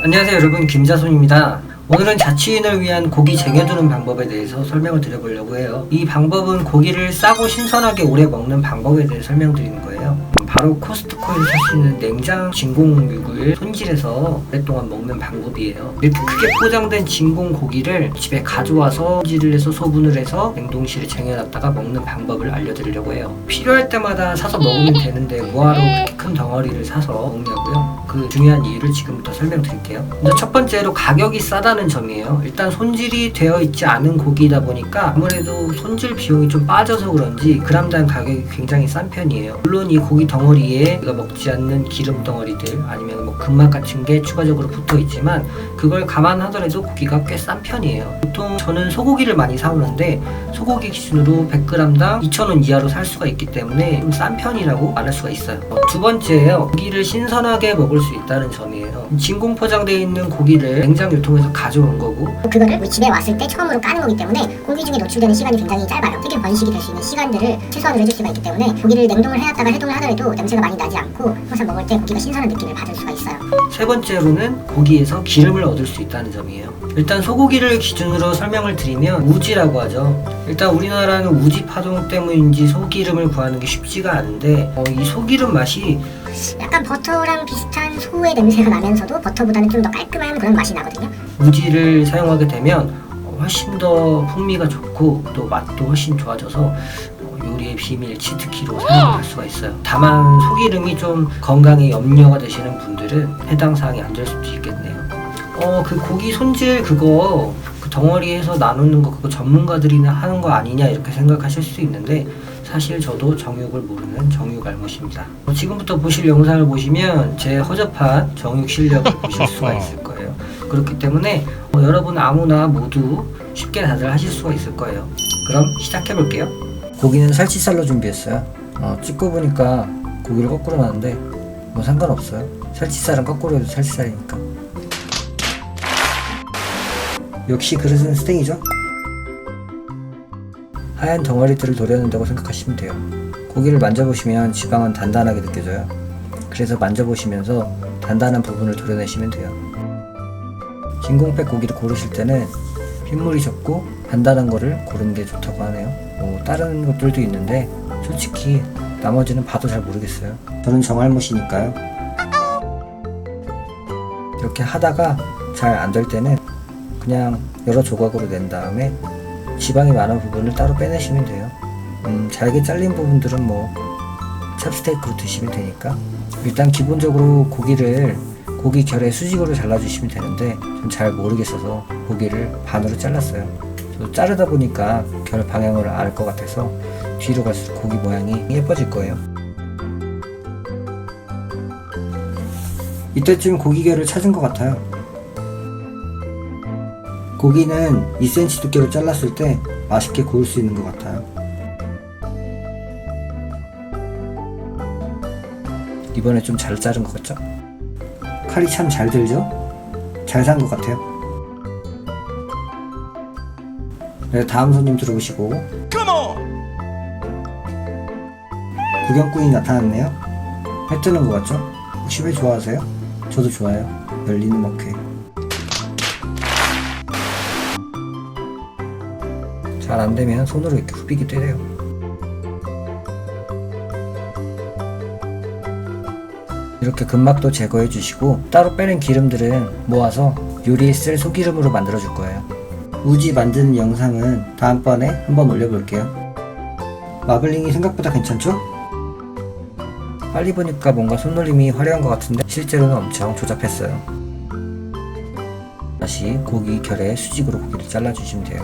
안녕하세요 여러분. 김자손입니다. 오늘은 자취인을 위한 고기 쟁여두는 방법에 대해서 설명을 드려보려고 해요. 이 방법은 고기를 싸고 신선하게 오래 먹는 방법에 대해 설명드리는 거예요. 음, 바로 코스트코에서 있는 냉장 진공 육을 손질해서 오랫동안 먹는 방법이에요. 이렇게 크게 포장된 진공 고기를 집에 가져와서 손질을 해서 소분을 해서 냉동실에 쟁여놨다가 먹는 방법을 알려드리려고 해요. 필요할 때마다 사서 먹으면 되는데 뭐하러 그렇게 큰 덩어리를 사서 먹냐고요? 그 중요한 이유를 지금부터 설명드릴게요. 먼저 첫 번째로 가격이 싸다는 점이에요. 일단 손질이 되어 있지 않은 고기다 보니까 아무래도 손질 비용이 좀 빠져서 그런지 그람당 가격이 굉장히 싼 편이에요. 물론 이 고기 덩어리 에 우리가 먹지 않는 기름 덩어리들 아니면 뭐 근막 같은 게 추가적으로 붙어 있지만 그걸 감안하더라도 고기가 꽤 싼 편이에요. 보통 저는 소고기를 많이 사오는데 소고기 기준으로 100g당 2,000원 이하로 살 수가 있기 때문에 좀 싼 편이라고 말할 수가 있어요. 어, 두 번째예요. 고기를 신선하게 먹을 수 있다는 점이에요. 진공 포장되어 있는 고기를 냉장 유통에서 가져온 거고 그거를 우리 집에 왔을 때 처음으로 까는 거기 때문에 고기 중에 노출되는 시간이 굉장히 짧아요. 튀김 번식이 될 수 있는 시간들을 최소한으로 해줄 수가 있기 때문에 고기를 냉동을 해놨다가 해동을 하더라도 냄새가 많이 나지 않고 항상 먹을 때 고기가 신선한 느낌을 받을 수가 있어요. 세 번째로는 고기에서 기름을 얻을 수 있다는 점이에요. 일단 소고기를 기준으로 설명을 드리면 우지라고 하죠. 일단 우리나라는 우지 파동 때문인지 소기름을 구하는 게 쉽지가 않은데 어, 이 소기름 맛이 약간 버터랑 비슷한 소의 냄새가 나면서도 버터보다는 좀 더 깔끔한 그런 맛이 나거든요. 우지를 사용하게 되면 어, 훨씬 더 풍미가 좋고 또 맛도 훨씬 좋아져서 비밀 치트키로 사용할 수가 있어요. 다만 소기름이 좀 건강에 염려가 되시는 분들은 해당 사항이 안 될 수도 있겠네요. 어 그 고기 손질 그거 그 덩어리에서 나누는 거 그거 전문가들이나 하는 거 아니냐 이렇게 생각하실 수 있는데 사실 저도 정육을 모르는 정육 알못입니다. 어, 지금부터 보실 영상을 보시면 제 허접한 정육 실력을 보실 수가 있을 거예요. 그렇기 때문에 어, 여러분 아무나 모두 쉽게 다들 하실 수가 있을 거예요. 그럼 시작해 볼게요. 고기는 살치살로 준비했어요. 어, 찍고 보니까 고기를 거꾸로 놨는데 뭐 상관없어요. 살치살은 거꾸로 해도 살치살이니까. 역시 그릇은 스테이죠? 하얀 덩어리들을 도려낸다고 생각하시면 돼요. 고기를 만져보시면 지방은 단단하게 느껴져요. 그래서 만져보시면서 단단한 부분을 도려내시면 돼요. 진공팩 고기를 고르실 때는 핏물이 적고 단단한 거를 고르는 게 좋다고 하네요. 뭐 다른 것들도 있는데 솔직히 나머지는 봐도 잘 모르겠어요. 저는 정알못이니까요. 이렇게 하다가 잘 안 될 때는 그냥 여러 조각으로 낸 다음에 지방이 많은 부분을 따로 빼내시면 돼요. 음, 잘게 잘린 부분들은 뭐 찹스테이크로 드시면 되니까 일단 기본적으로 고기를 고기 결에 수직으로 잘라주시면 되는데 좀 잘 모르겠어서 고기를 반으로 잘랐어요. 저도 자르다 보니까 결 방향을 알 것 같아서 뒤로 갈수록 고기 모양이 예뻐질 거예요. 이때쯤 고기 결을 찾은 것 같아요. 고기는 2cm 두께로 잘랐을 때 맛있게 구울 수 있는 것 같아요. 이번에 좀 잘 자른 것 같죠? 칼이 참 잘 들죠? 잘 산 것 같아요. 네, 다음 손님 들어오시고 구경꾼이 나타났네요. 해 뜨는 것 같죠? 혹시 왜 좋아하세요? 저도 좋아요. 열리는 먹회. 잘 안 되면 손으로 이렇게 후비기도 해요. 이렇게 근막도 제거해 주시고 따로 빼낸 기름들은 모아서 요리에 쓸 소기름으로 만들어 줄 거예요. 우지 만드는 영상은 다음번에 한번 올려볼게요. 마블링이 생각보다 괜찮죠? 빨리 보니까 뭔가 손놀림이 화려한 것 같은데 실제로는 엄청 조잡했어요. 다시 고기 결에 수직으로 고기를 잘라주시면 돼요.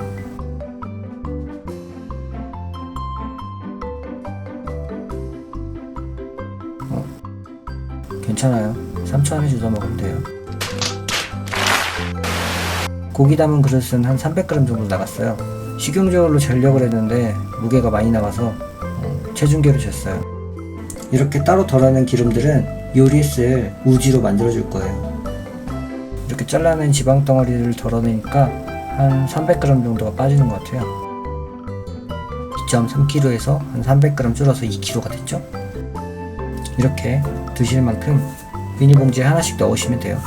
어, 괜찮아요. 3,000원에 주워 먹으면 돼요. 고기 담은 그릇은 한 300g 정도 나갔어요. 식용저울로 재려고 했는데 무게가 많이 나가서 어, 체중계로 쟀어요. 이렇게 따로 덜어낸 기름들은 요리에 쓸 우지로 만들어줄 거예요. 이렇게 잘라낸 지방 덩어리를 덜어내니까 한 300g 정도가 빠지는 것 같아요. 2.3kg에서 한 300g 줄어서 2kg가 됐죠? 이렇게 드실 만큼 비닐봉지에 하나씩 넣으시면 돼요.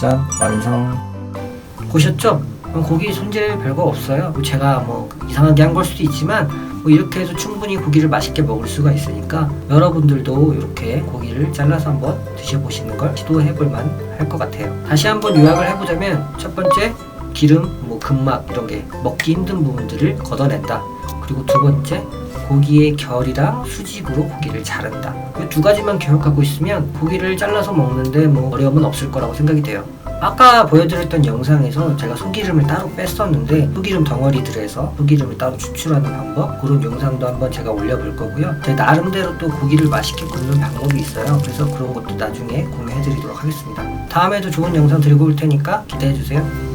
짠 완성 보셨죠? 고기 손질 별거 없어요. 뭐 제가 뭐 이상하게 한 걸 수도 있지만 뭐 이렇게 해서 충분히 고기를 맛있게 먹을 수가 있으니까 여러분들도 이렇게 고기를 잘라서 한번 드셔보시는 걸 시도해 볼만 할 것 같아요. 다시 한번 요약을 해보자면 첫 번째 기름, 뭐 근막 이런 게 먹기 힘든 부분들을 걷어낸다. 그리고 두 번째 고기의 결이랑 수직으로 고기를 자른다. 이 두 가지만 기억하고 있으면 고기를 잘라서 먹는데 뭐 어려움은 없을 거라고 생각이 돼요. 아까 보여드렸던 영상에서 제가 소기름을 따로 뺐었는데 소기름 덩어리들에서 소기름을 따로 추출하는 방법 그런 영상도 한번 제가 올려볼 거고요. 제 나름대로 또 고기를 맛있게 굽는 방법이 있어요. 그래서 그런 것도 나중에 공유해드리도록 하겠습니다. 다음에도 좋은 영상 들고 올 테니까 기대해주세요.